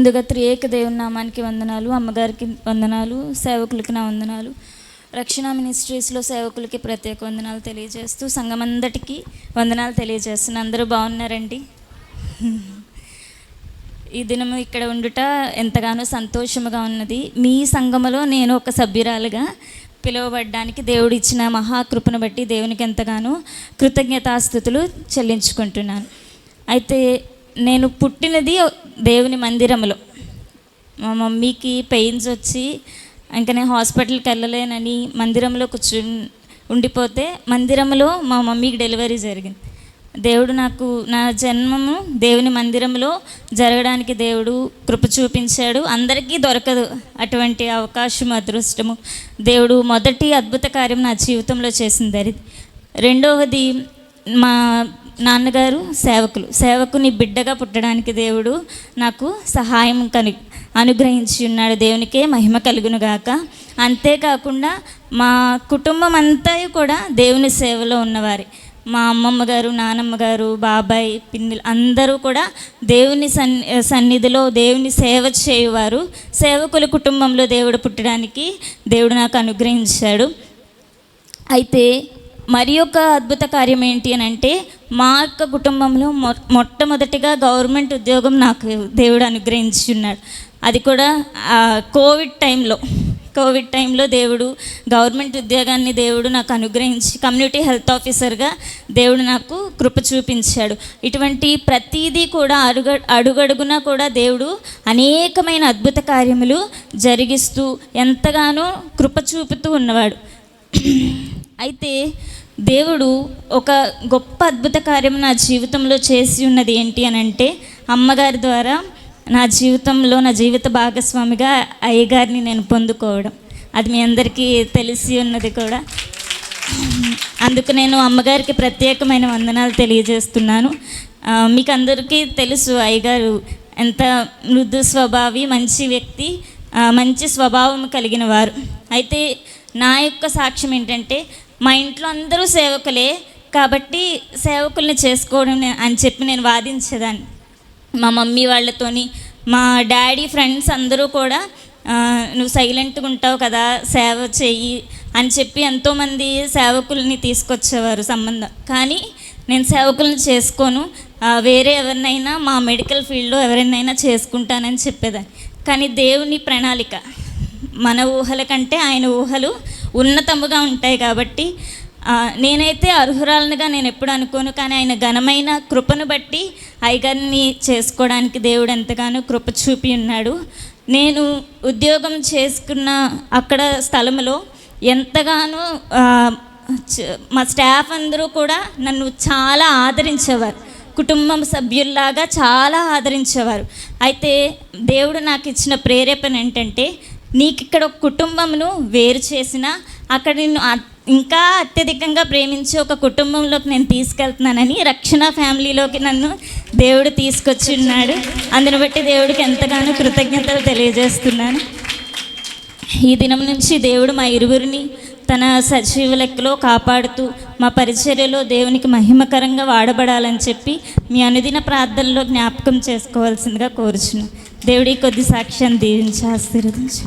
ముందుగా త్రియేక దేవుని నామానికి వందనాలు అమ్మగారికి వందనాలు సేవకులకి నా వందనాలు. రక్షణ మినిస్ట్రీస్లో సేవకులకి ప్రత్యేక వందనాలు తెలియజేస్తూ సంఘమందటికి వందనాలు తెలియజేస్తున్నాను అందరూ బాగున్నారండి? ఈ దినము ఇక్కడ ఉండుట ఎంతగానో సంతోషముగా ఉన్నది. మీ సంఘములో నేను ఒక సభ్యురాలుగా పిలువబడ్డానికి దేవుడు ఇచ్చిన మహాకృపను బట్టి దేవునికి ఎంతగానో కృతజ్ఞతాస్థుతులు చెల్లించుకుంటున్నాను. అయితే నేను పుట్టినది దేవుని మందిరంలో మా మమ్మీకి పెయిన్స్ వచ్చి ఇంకా నేను హాస్పిటల్కి వెళ్ళలేనని మందిరంలో కూర్చుని ఉండిపోతే మందిరంలో మా మమ్మీకి డెలివరీ జరిగింది. దేవుడు నాకు నా జన్మము దేవుని మందిరంలో జరగడానికి దేవుడు కృప చూపించాడు. అందరికీ దొరకదు అటువంటి అవకాశం అదృష్టము. దేవుడు మొదటి అద్భుత కార్యం నా జీవితంలో చేసింది అది రెండవది మా నాన్నగారు సేవకులు. సేవకుని బిడ్డగా పుట్టడానికి దేవుడు నాకు సహాయం కను అనుగ్రహించి ఉన్నాడు. దేవునికే మహిమ కలుగునుగాక అంతేకాకుండా మా కుటుంబం అంతా కూడా దేవుని సేవలో ఉన్నవారి. మా అమ్మమ్మ గారు నానమ్మ గారు బాబాయ్ పిన్నిలు అందరూ కూడా దేవుని సన్ సన్నిధిలో దేవుని సేవ చేయువారు. సేవకుల కుటుంబంలో దేవుడు పుట్టడానికి దేవుడు నాకు అనుగ్రహించాడు. అయితే మరి ఒక అద్భుత కార్యం ఏంటి అని అంటే మా యొక్క కుటుంబంలో మొ మొట్టమొదటిగా గవర్నమెంట్ ఉద్యోగం నాకు దేవుడు అనుగ్రహించి ఉన్నాడు అది కూడా కోవిడ్ టైంలో. కోవిడ్ టైంలో దేవుడు గవర్నమెంట్ ఉద్యోగాన్ని దేవుడు నాకు అనుగ్రహించి కమ్యూనిటీ హెల్త్ ఆఫీసర్గా దేవుడు నాకు కృప చూపించాడు. ఇటువంటి ప్రతీదీ కూడా అడుగ అడుగడుగునా కూడా దేవుడు అనేకమైన అద్భుత కార్యములు జరిగిస్తూ ఎంతగానో కృప చూపుతూ ఉన్నవాడు. అయితే దేవుడు ఒక గొప్ప అద్భుత కార్యం నా జీవితంలో చేసి ఉన్నది ఏంటి అని అంటే అమ్మగారి ద్వారా నా జీవితంలో నా జీవిత భాగస్వామిగా అయ్యగారిని నేను పొందుకోవడం. అది మీ అందరికీ తెలిసి ఉన్నది కూడా. అందుకు నేను అమ్మగారికి ప్రత్యేకమైన వందనాలు తెలియజేస్తున్నాను. మీకు అందరికీ తెలుసు అయ్యగారు ఎంత మృదు స్వభావి మంచి వ్యక్తి మంచి స్వభావం కలిగిన వారు. అయితే నా యొక్క సాక్ష్యం ఏంటంటే మా ఇంట్లో అందరూ సేవకులే కాబట్టి సేవకుల్ని చేసుకోవడం అని చెప్పి నేను వాదించేదాన్ని. మా మమ్మీ వాళ్ళతోని మా డాడీ ఫ్రెండ్స్ అందరూ కూడా నువ్వు సైలెంట్గా ఉంటావు కదా సేవ చెయ్యి అని చెప్పి ఎంతోమంది సేవకుల్ని తీసుకొచ్చేవారు సంబంధం. కానీ నేను సేవకుల్ని చేసుకోను. వేరే ఎవరినైనా మా మెడికల్ ఫీల్డ్లో ఎవరినైనా చేసుకుంటానని చెప్పేదాన్ని. కానీ దేవుని ప్రణాళిక. మన ఊహల కంటే ఆయన ఊహలు ఉన్నతముగా ఉంటాయి కాబట్టి నేనైతే అర్హురాలనుగా నేను ఎప్పుడు అనుకోను కానీ ఆయన ఘనమైన కృపను బట్టి ఐగర్ని చేసుకోవడానికి దేవుడు ఎంతగానో కృప చూపి ఉన్నాడు. నేను ఉద్యోగం చేసుకున్న అక్కడ స్థలంలో ఎంతగానో మా స్టాఫ్ అందరూ కూడా నన్ను చాలా ఆదరించేవారు. కుటుంబం సభ్యుల్లాగా చాలా ఆదరించేవారు. అయితే దేవుడు నాకు ఇచ్చిన ప్రేరేపణ ఏంటంటే నీకు ఇక్కడ ఒక కుటుంబంను వేరు చేసిన అక్కడ నిన్ను ఇంకా అత్యధికంగా ప్రేమించి ఒక కుటుంబంలోకి నేను తీసుకెళ్తున్నానని రక్షణ ఫ్యామిలీలోకి నన్ను దేవుడు తీసుకొచ్చి ఉన్నాడు అందుని బట్టి దేవుడికి ఎంతగానో కృతజ్ఞతలు తెలియజేస్తున్నాను. ఈ దినం నుంచి దేవుడు మా ఇరువురిని తన సజీవ లెక్కలో కాపాడుతూ మా పరిచర్యలో దేవునికి మహిమకరంగా వాడబడాలని చెప్పి మీ అనుదిన ప్రార్థనలో జ్ఞాపకం చేసుకోవాల్సిందిగా కోరుచున్నాను. దేవుడి కొద్ది సాక్ష్యాన్ని దీవించి ఆశీర్వదించు.